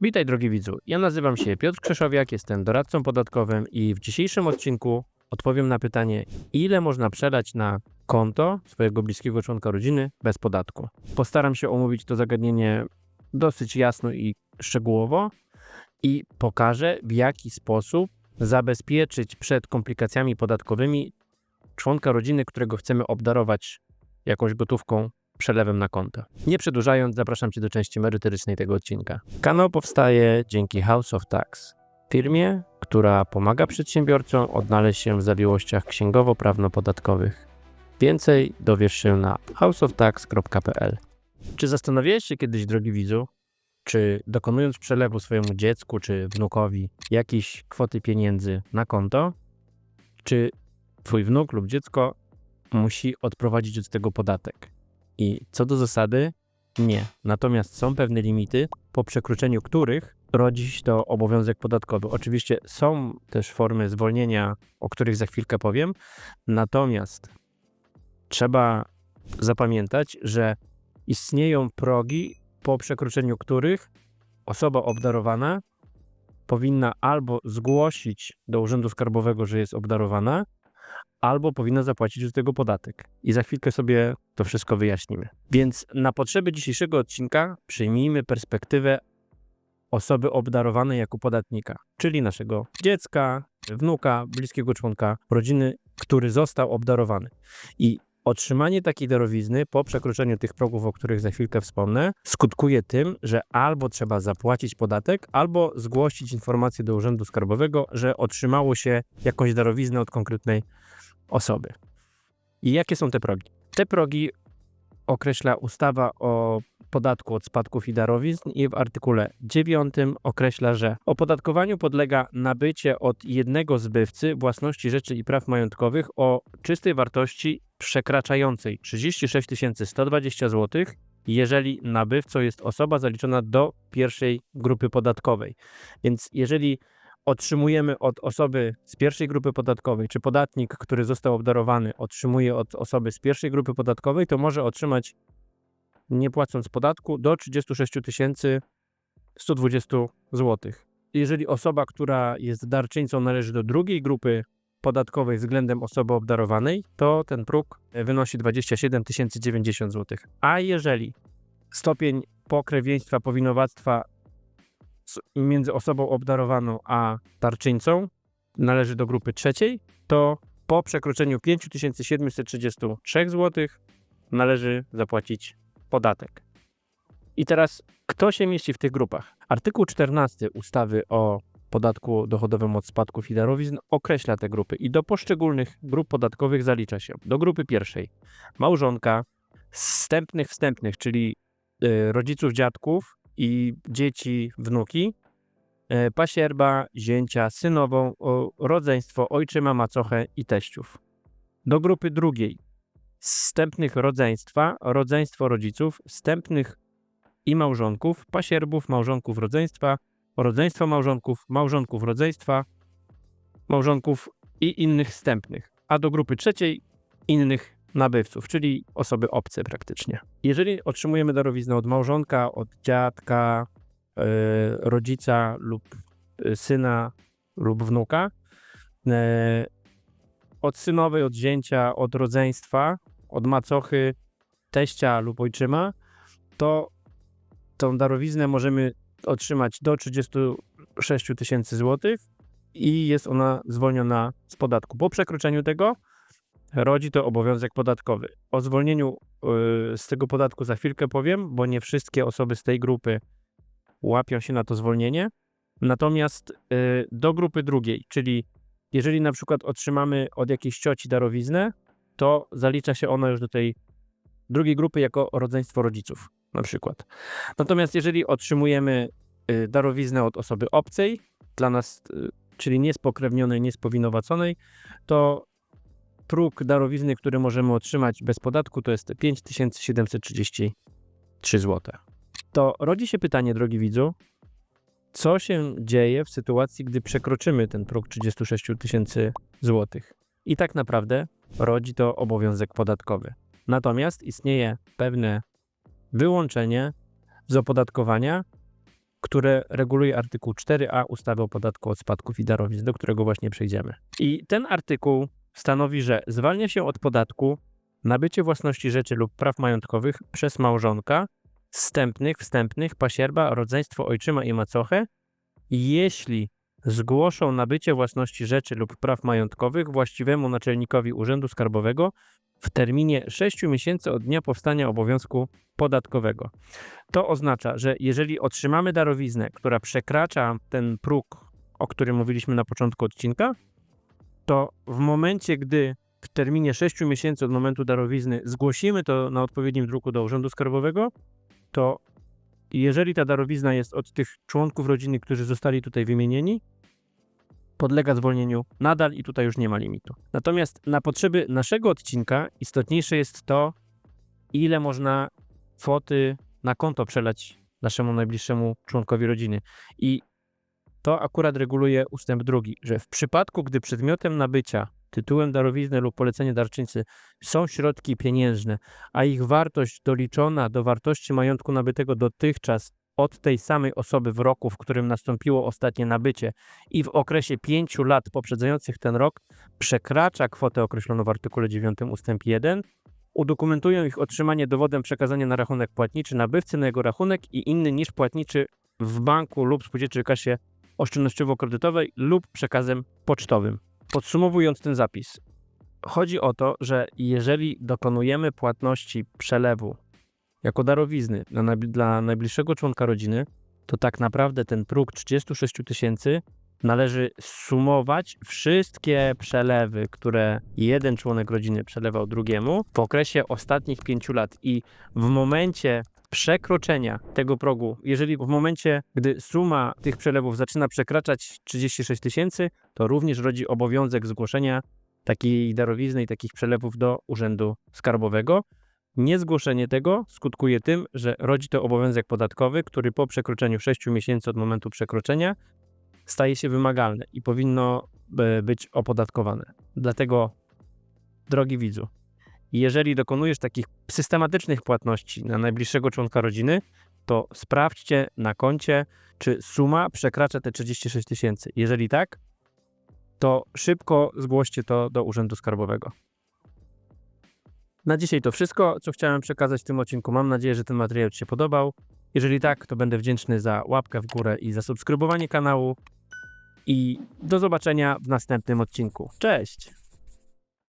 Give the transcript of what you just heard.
Witaj drogi widzu, ja nazywam się Piotr Krzeszowiak, jestem doradcą podatkowym i w dzisiejszym odcinku odpowiem na pytanie, ile można przelać na konto swojego bliskiego członka rodziny bez podatku. Postaram się omówić to zagadnienie dosyć jasno i szczegółowo i pokażę w jaki sposób zabezpieczyć przed komplikacjami podatkowymi członka rodziny, którego chcemy obdarować jakąś gotówką przelewem na konto. Nie przedłużając, zapraszam Cię do części merytorycznej tego odcinka. Kanał powstaje dzięki House of Tax, firmie, która pomaga przedsiębiorcom odnaleźć się w zawiłościach księgowo-prawno-podatkowych. Więcej dowiesz się na houseoftax.pl. Czy zastanawiałeś się kiedyś, drogi widzu, czy dokonując przelewu swojemu dziecku czy wnukowi jakiejś kwoty pieniędzy na konto, czy twój wnuk lub dziecko musi odprowadzić od tego podatek? I co do zasady, nie. Natomiast są pewne limity, po przekroczeniu których rodzi się to obowiązek podatkowy. Oczywiście są też formy zwolnienia, o których za chwilkę powiem, natomiast trzeba zapamiętać, że istnieją progi, po przekroczeniu których osoba obdarowana powinna albo zgłosić do Urzędu Skarbowego, że jest obdarowana, albo powinna zapłacić do tego podatek. I za chwilkę sobie to wszystko wyjaśnimy. Więc na potrzeby dzisiejszego odcinka przyjmijmy perspektywę osoby obdarowanej jako podatnika, czyli naszego dziecka, wnuka, bliskiego członka rodziny, który został obdarowany. I otrzymanie takiej darowizny po przekroczeniu tych progów, o których za chwilkę wspomnę, skutkuje tym, że albo trzeba zapłacić podatek, albo zgłosić informację do Urzędu Skarbowego, że otrzymało się jakąś darowiznę od konkretnej osoby. I jakie są te progi? Te progi określa ustawa o podatku od spadków i darowizn i w artykule 9 określa, że opodatkowaniu podlega nabycie od jednego zbywcy własności rzeczy i praw majątkowych o czystej wartości przekraczającej 36 120 zł, jeżeli nabywcą jest osoba zaliczona do pierwszej grupy podatkowej. Więc jeżeli otrzymujemy od osoby z pierwszej grupy podatkowej, czy podatnik, który został obdarowany, otrzymuje od osoby z pierwszej grupy podatkowej, to może otrzymać, nie płacąc podatku, do 36 120 zł. Jeżeli osoba, która jest darczyńcą, należy do drugiej grupy podatkowej względem osoby obdarowanej, to ten próg wynosi 27 090 zł. A jeżeli stopień pokrewieństwa, powinowactwa między osobą obdarowaną a darczyńcą należy do grupy trzeciej, to po przekroczeniu 5733 zł należy zapłacić podatek. I teraz, kto się mieści w tych grupach? Artykuł 14 ustawy o podatku dochodowym od spadków i darowizn określa te grupy i do poszczególnych grup podatkowych zalicza się. Do grupy pierwszej. Małżonka, wstępnych wstępnych, czyli y, rodziców, dziadków i dzieci, wnuki, e, pasierba, zięcia, synową, rodzeństwo, ojczyma, macochę i teściów. Do grupy drugiej. Wstępnych rodzeństwa, rodzeństwo rodziców, wstępnych i małżonków, pasierbów, małżonków rodzeństwa, rodzeństwo małżonków, małżonków rodzeństwa, małżonków i innych wstępnych. A do grupy trzeciej innych nabywców, czyli osoby obce praktycznie. Jeżeli otrzymujemy darowiznę od małżonka, od dziadka, e, rodzica lub e, syna lub wnuka, e, od synowej, od zięcia, od rodzeństwa, od macochy, teścia lub ojczyma, to tą darowiznę możemy otrzymać do 36 tysięcy złotych i jest ona zwolniona z podatku. Po przekroczeniu tego rodzi to obowiązek podatkowy. O zwolnieniu y, z tego podatku za chwilkę powiem, bo nie wszystkie osoby z tej grupy łapią się na to zwolnienie. Natomiast y, do grupy drugiej, czyli jeżeli na przykład otrzymamy od jakiejś cioci darowiznę, to zalicza się ona już do tej drugiej grupy jako rodzeństwo rodziców, na przykład. Natomiast jeżeli otrzymujemy y, darowiznę od osoby obcej, dla nas, y, czyli niespokrewnionej, niespowinowaconej, to próg darowizny, który możemy otrzymać bez podatku, to jest 5733 zł. To rodzi się pytanie, drogi widzu, co się dzieje w sytuacji, gdy przekroczymy ten próg 36 tysięcy złotych? I tak naprawdę rodzi to obowiązek podatkowy. Natomiast istnieje pewne wyłączenie z opodatkowania, które reguluje artykuł 4a ustawy o podatku od spadków i darowizn, do którego właśnie przejdziemy. I ten artykuł stanowi, że zwalnia się od podatku nabycie własności rzeczy lub praw majątkowych przez małżonka, wstępnych, wstępnych, pasierba, rodzeństwo ojczyma i macochę, jeśli zgłoszą nabycie własności rzeczy lub praw majątkowych właściwemu naczelnikowi Urzędu Skarbowego w terminie 6 miesięcy od dnia powstania obowiązku podatkowego. To oznacza, że jeżeli otrzymamy darowiznę, która przekracza ten próg, o którym mówiliśmy na początku odcinka, to w momencie, gdy w terminie 6 miesięcy od momentu darowizny zgłosimy to na odpowiednim druku do Urzędu Skarbowego, to jeżeli ta darowizna jest od tych członków rodziny, którzy zostali tutaj wymienieni, podlega zwolnieniu nadal i tutaj już nie ma limitu. Natomiast na potrzeby naszego odcinka istotniejsze jest to, ile można kwoty na konto przelać naszemu najbliższemu członkowi rodziny. I to akurat reguluje ustęp drugi, że w przypadku, gdy przedmiotem nabycia tytułem darowizny lub polecenie darczyńcy są środki pieniężne, a ich wartość doliczona do wartości majątku nabytego dotychczas od tej samej osoby w roku, w którym nastąpiło ostatnie nabycie i w okresie 5 lat poprzedzających ten rok przekracza kwotę określoną w artykule 9 ustęp 1, udokumentują ich otrzymanie dowodem przekazania na rachunek płatniczy nabywcy na jego rachunek i inny niż płatniczy w banku lub spółdzielczej kasie oszczędnościowo-kredytowej lub przekazem pocztowym. Podsumowując ten zapis, chodzi o to, że jeżeli dokonujemy płatności przelewu jako darowizny dla, naj- dla najbliższego członka rodziny, to tak naprawdę ten próg 36 tysięcy należy sumować wszystkie przelewy, które jeden członek rodziny przelewał drugiemu w okresie ostatnich pięciu lat i w momencie przekroczenia tego progu, jeżeli w momencie, gdy suma tych przelewów zaczyna przekraczać 36 tysięcy, to również rodzi obowiązek zgłoszenia takiej darowizny i takich przelewów do Urzędu Skarbowego. Niezgłoszenie tego skutkuje tym, że rodzi to obowiązek podatkowy, który po przekroczeniu 6 miesięcy od momentu przekroczenia staje się wymagalne i powinno e, być opodatkowane. Dlatego, drogi widzu, jeżeli dokonujesz takich systematycznych płatności na najbliższego członka rodziny, to sprawdźcie na koncie, czy suma przekracza te 36 tysięcy. Jeżeli tak, to szybko zgłoście to do Urzędu Skarbowego. Na dzisiaj to wszystko, co chciałem przekazać w tym odcinku. Mam nadzieję, że ten materiał Ci się podobał. Jeżeli tak, to będę wdzięczny za łapkę w górę i za subskrybowanie kanału. I do zobaczenia w następnym odcinku. Cześć!